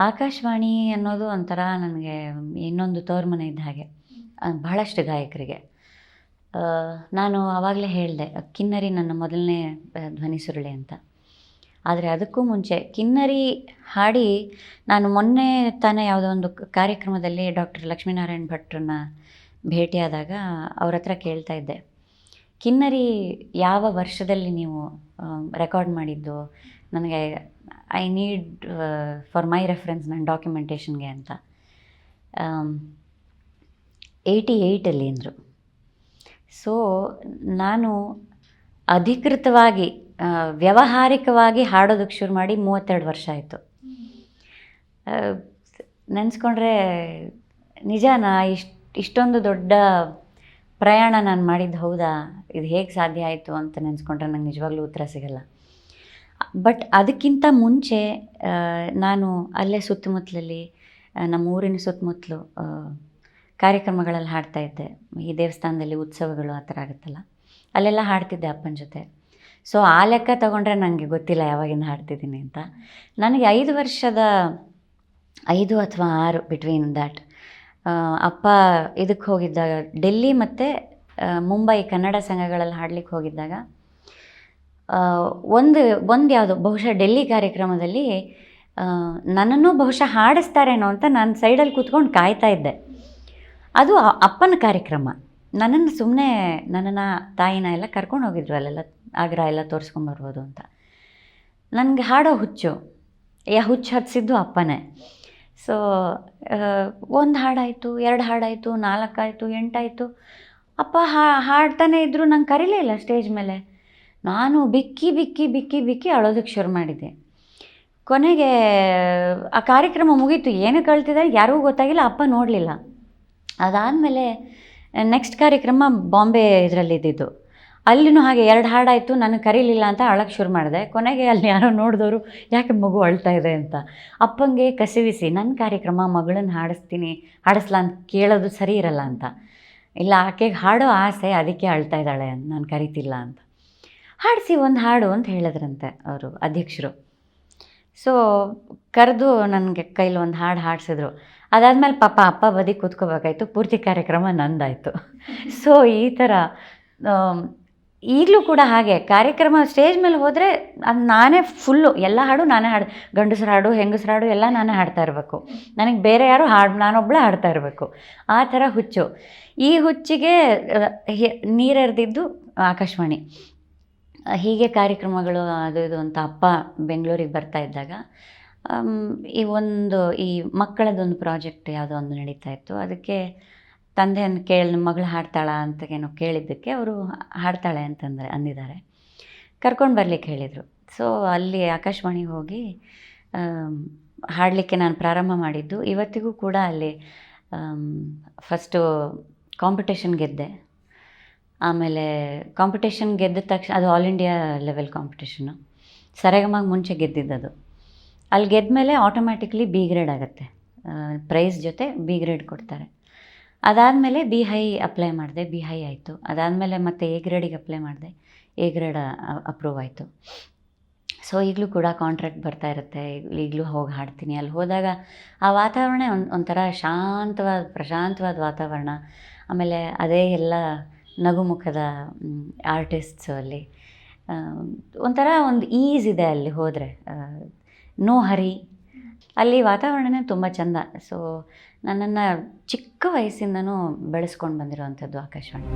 ಆಕಾಶವಾಣಿ ಅನ್ನೋದು ಒಂಥರ ನನಗೆ ಇನ್ನೊಂದು ತೋರ್ಮನೆ ಇದ್ದ ಹಾಗೆ. ಬಹಳಷ್ಟು ಗಾಯಕರಿಗೆ. ನಾನು ಆವಾಗಲೇ ಹೇಳಿದೆ, ಕಿನ್ನರಿ ನನ್ನ ಮೊದಲನೇ ಧ್ವನಿ ಸುರುಳಿ ಅಂತ. ಆದರೆ ಅದಕ್ಕೂ ಮುಂಚೆ ಕಿನ್ನರಿ ಹಾಡಿ ನಾನು ಮೊನ್ನೆ ತಾನೇ ಯಾವುದೋ ಒಂದು ಕಾರ್ಯಕ್ರಮದಲ್ಲಿ ಡಾಕ್ಟರ್ ಲಕ್ಷ್ಮೀನಾರಾಯಣ್ ಭಟ್ರನ್ನ ಭೇಟಿಯಾದಾಗ ಅವ್ರ ಹತ್ರ ಕೇಳ್ತಾ ಇದ್ದೆ. ಕಿನ್ನರಿ ಯಾವ ವರ್ಷದಲ್ಲಿ ನೀವು ರೆಕಾರ್ಡ್ ಮಾಡಿದ್ದು? ನನಗೆ I need for my reference ನನ್ನ ಡಾಕ್ಯುಮೆಂಟೇಷನ್ಗೆ ಅಂತ. ಏಯ್ಟಿ ಏಯ್ಟಲ್ಲಿ ಅಂದರು. ಸೊ ನಾನು ಅಧಿಕೃತವಾಗಿ ವ್ಯವಹಾರಿಕವಾಗಿ ಹಾಡೋದಕ್ಕೆ ಶುರು ಮಾಡಿ ಮೂವತ್ತೆರಡು ವರ್ಷ ಆಯಿತು. ನೆನೆಸ್ಕೊಂಡ್ರೆ ನಿಜನಾ, ಇಷ್ಟು, ಇಷ್ಟೊಂದು ದೊಡ್ಡ ಪ್ರಯಾಣ ನಾನು ಮಾಡಿದ್ದು ಹೌದಾ? ಇದು ಹೇಗೆ ಸಾಧ್ಯ ಆಯಿತು ಅಂತ ನೆನೆಸ್ಕೊಂಡ್ರೆ ನಂಗೆ ನಿಜವಾಗ್ಲೂ ಉತ್ತರ ಸಿಗಲ್ಲ. ಬಟ್ ಅದಕ್ಕಿಂತ ಮುಂಚೆ ನಾನು ಅಲ್ಲೇ ಸುತ್ತಮುತ್ತಲಲ್ಲಿ ನಮ್ಮ ಊರಿನ ಸುತ್ತಮುತ್ತಲು ಕಾರ್ಯಕ್ರಮಗಳಲ್ಲಿ ಹಾಡ್ತಾ ಇದ್ದೆ. ಈ ದೇವಸ್ಥಾನದಲ್ಲಿ ಉತ್ಸವಗಳು ಆ ಥರ ಆಗುತ್ತಲ್ಲ. ಅಲ್ಲೆಲ್ಲ ಹಾಡ್ತಿದ್ದೆ ಅಪ್ಪನ ಜೊತೆ. ಸೊ, ಆ ಲೆಕ್ಕ ತಗೊಂಡ್ರೆ ನನಗೆ ಗೊತ್ತಿಲ್ಲ ಯಾವಾಗಿಂದ ಹಾಡ್ತಿದ್ದೀನಿ ಅಂತ. ನನಗೆ ಐದು ವರ್ಷದ, ಐದು ಅಥವಾ ಆರು ಬಿಟ್ವೀನ್ ದ್ಯಾಟ್ ಅಪ್ಪ ಇದಕ್ಕೆ ಹೋಗಿದ್ದಾಗ, ಡೆಲ್ಲಿ ಮತ್ತು ಮುಂಬೈ ಕನ್ನಡ ಸಂಘಗಳಲ್ಲಿ ಹಾಡ್ಲಿಕ್ಕೆ ಹೋಗಿದ್ದಾಗ ಒಂದು ಒಂದು ಯಾವುದು, ಬಹುಶಃ ಡೆಲ್ಲಿ ಕಾರ್ಯಕ್ರಮದಲ್ಲಿ ನನ್ನನ್ನು ಬಹುಶಃ ಹಾಡಿಸ್ತಾರೇನೋ ಅಂತ ನಾನು ಸೈಡಲ್ಲಿ ಕೂತ್ಕೊಂಡು ಕಾಯ್ತಾ ಇದ್ದೆ. ಅದು ಅಪ್ಪನ ಕಾರ್ಯಕ್ರಮ. ನನ್ನನ್ನು ಸುಮ್ಮನೆ ನನ್ನನ್ನು ತಾಯಿನ ಎಲ್ಲ ಕರ್ಕೊಂಡು ಹೋಗಿದ್ರು, ಅಲ್ಲೆಲ್ಲ ಆಗ್ರಾ ಎಲ್ಲ ತೋರಿಸ್ಕೊಂಡ್ಬರ್ಬೋದು ಅಂತ. ನನಗೆ ಹಾಡೋ ಹುಚ್ಚು. ಯಾ ಹುಚ್ಚು ಹತ್ತಿಸಿದ್ದು ಅಪ್ಪನೇ. ಸೊ ಒಂದು ಹಾಡಾಯಿತು, ಎರಡು ಹಾಡಾಯಿತು, ನಾಲ್ಕಾಯಿತು, ಎಂಟಾಯಿತು. ಅಪ್ಪ ಹಾ, ಹಾಡ್ತಾನೆ ಇದ್ದರು ನಂಗೆ ಕರೀಲೇ ಇಲ್ಲ ಸ್ಟೇಜ್ ಮೇಲೆ. ನಾನು ಬಿಕ್ಕಿ ಬಿಕ್ಕಿ ಬಿಕ್ಕಿ ಬಿಕ್ಕಿ ಅಳೋದಕ್ಕೆ ಶುರು ಮಾಡಿದ್ದೆ ಕೊನೆಗೆ, ಆ ಕಾರ್ಯಕ್ರಮ ಮುಗೀತು. ಏನು ಕಳ್ತಿದ್ದಾರೆ ಯಾರಿಗೂ ಗೊತ್ತಾಗಿಲ್ಲ, ಅಪ್ಪ ನೋಡಲಿಲ್ಲ. ಅದಾದಮೇಲೆ ನೆಕ್ಸ್ಟ್ ಕಾರ್ಯಕ್ರಮ ಬಾಂಬೆ ಇದರಲ್ಲಿ ಇದ್ದಿದ್ದು ಅಲ್ಲಿನೂ ಹಾಗೆ ಎರಡು ಹಾಡಾಯಿತು ನನಗೆ ಕರೀಲಿಲ್ಲ ಅಂತ ಅಳಕ್ಕೆ ಶುರು ಮಾಡಿದೆ. ಕೊನೆಗೆ ಅಲ್ಲಿ ಯಾರೋ ನೋಡಿದವರು, ಯಾಕೆ ಮಗು ಅಳ್ತಾ ಇದೆ? ಅಂತ. ಅಪ್ಪಂಗೆ ಕಸಿವಿಸಿ ನನ್ನ ಕಾರ್ಯಕ್ರಮ, ಮಗಳನ್ನ ಹಾಡಿಸ್ತೀನಿ, ಹಾಡಿಸ್ಲಾ ಅಂತ ಕೇಳೋದು ಸರಿ ಇರಲ್ಲ ಅಂತ. ಇಲ್ಲ, ಆಕೆಗೆ ಹಾಡೋ ಆಸೆ, ಅದಕ್ಕೆ ಅಳ್ತಾ ಇದ್ದಾಳೆ, ನಾನು ಕರಿತಿಲ್ಲ ಅಂತ. ಹಾಡಿಸಿ ಒಂದು ಹಾಡು ಅಂತ ಹೇಳಿದ್ರಂತೆ ಅವರು ಅಧ್ಯಕ್ಷರು. ಸೊ, ಕರೆದು ನನಗೆ ಕೈಲಿ ಒಂದು ಹಾಡು ಹಾಡಿಸಿದ್ರು. ಅದಾದಮೇಲೆ ಪಾಪ ಅಪ್ಪ ಬದಿ ಕೂತ್ಕೋಬೇಕಾಯ್ತು, ಪೂರ್ತಿ ಕಾರ್ಯಕ್ರಮ ನಂದಾಯಿತು. ಸೊ, ಈ ಥರ ಈಗಲೂ ಕೂಡ ಹಾಗೆ. ಕಾರ್ಯಕ್ರಮ ಸ್ಟೇಜ್ ಮೇಲೆ ಹೋದರೆ ಅದು ನಾನೇ ಫುಲ್ಲು ಎಲ್ಲ ಹಾಡು ನಾನೇ ಹಾಡು, ಗಂಡಸ್ರ ಹಾಡು, ಹೆಂಗಸ್ರ ಹಾಡು ಎಲ್ಲ ನಾನೇ ಹಾಡ್ತಾ ಇರಬೇಕು. ನನಗೆ ಬೇರೆ ಯಾರು ಹಾಡು ನಾನೊಬ್ಬಳೇ ಹಾಡ್ತಾ ಇರಬೇಕು. ಆ ಥರ ಹುಚ್ಚು. ಈ ಹುಚ್ಚಿಗೆ ನೀರೆರೆದಿದ್ದು ಆಕಾಶವಾಣಿ. ಹೀಗೆ ಕಾರ್ಯಕ್ರಮಗಳು ಅದು ಇದು ಅಂತ ಅಪ್ಪ ಬೆಂಗಳೂರಿಗೆ ಬರ್ತಾ ಇದ್ದಾಗ ಈ ಒಂದು, ಈ ಮಕ್ಕಳದೊಂದು ಪ್ರಾಜೆಕ್ಟ್ ಯಾವುದೋ ಒಂದು ನಡೀತಾ ಇತ್ತು. ಅದಕ್ಕೆ ತಂದೆಯನ್ನು ಕೇಳಿ ನಿಮ್ಮ ಮಗಳು ಹಾಡ್ತಾಳ ಅಂತ ಏನೋ ಕೇಳಿದ್ದಕ್ಕೆ ಅವರು ಹಾಡ್ತಾಳೆ ಅಂತಂದರೆ ಅಂದಿದ್ದಾರೆ. ಕರ್ಕೊಂಡು ಬರ್ಲಿಕ್ಕೆ ಹೇಳಿದರು. ಸೊ ಅಲ್ಲಿ ಆಕಾಶವಾಣಿಗೆ ಹೋಗಿ ಹಾಡಲಿಕ್ಕೆ ನಾನು ಪ್ರಾರಂಭ ಮಾಡಿದ್ದು. ಇವತ್ತಿಗೂ ಕೂಡ ಅಲ್ಲಿ ಫಸ್ಟು ಕಾಂಪಿಟೇಷನ್ ಗೆದ್ದೆ. ಆಮೇಲೆ ಕಾಂಪಿಟೇಷನ್ ಗೆದ್ದ ತಕ್ಷಣ, ಅದು ಆಲ್ ಇಂಡಿಯಾ ಲೆವೆಲ್ ಕಾಂಪಿಟೇಷನು ಸರೆಗಮಾಗ ಮುಂಚೆ ಗೆದ್ದಿದ್ದದು. ಅಲ್ಲಿ ಗೆದ್ದ ಮೇಲೆ ಆಟೋಮ್ಯಾಟಿಕ್ಲಿ ಬಿ ಗ್ರೇಡ್ ಆಗುತ್ತೆ ಪ್ರೈಸ್ ಜೊತೆ ಬಿ ಗ್ರೇಡ್ ಕೊಡ್ತಾರೆ. ಅದಾದಮೇಲೆ ಬಿ ಹೈ ಅಪ್ಲೈ ಮಾಡಿದೆ, ಬಿ ಹೈ ಆಯಿತು. ಅದಾದಮೇಲೆ ಮತ್ತೆ ಎ ಗ್ರೇಡಿಗೆ ಅಪ್ಲೈ ಮಾಡಿದೆ. ಎ ಗ್ರೇಡ್ ಅಪ್ರೂವ್ ಆಯಿತು. ಸೊ ಈಗಲೂ ಕೂಡ ಕಾಂಟ್ರಾಕ್ಟ್ ಬರ್ತಾ ಇರುತ್ತೆ. ಈಗಲೂ ಹೋಗಿ ಹಾಡ್ತೀನಿ. ಅಲ್ಲಿ ಹೋದಾಗ ಆ ವಾತಾವರಣ ಒಂದು, ಒಂಥರ ಶಾಂತವಾದ, ಪ್ರಶಾಂತವಾದ ವಾತಾವರಣ. ಆಮೇಲೆ ಅದೇ ಎಲ್ಲ ನಗುಮುಖದ ಆರ್ಟಿಸ್ಟ್ಸು ಅಲ್ಲಿ ಒಂಥರ ಒಂದು ಈಸ್ ಇದೆ ಅಲ್ಲಿ ಹೋದರೆ. ನೋ ಹರಿ ಅಲ್ಲಿ ವಾತಾವರಣನೇ ತುಂಬ ಚೆಂದ. ಸೊ ನನ್ನನ್ನು ಚಿಕ್ಕ ವಯಸ್ಸಿಂದನೂ ಬೆಳೆಸ್ಕೊಂಡು ಬಂದಿರೋವಂಥದ್ದು ಆಕಾಶವಾಣಿ.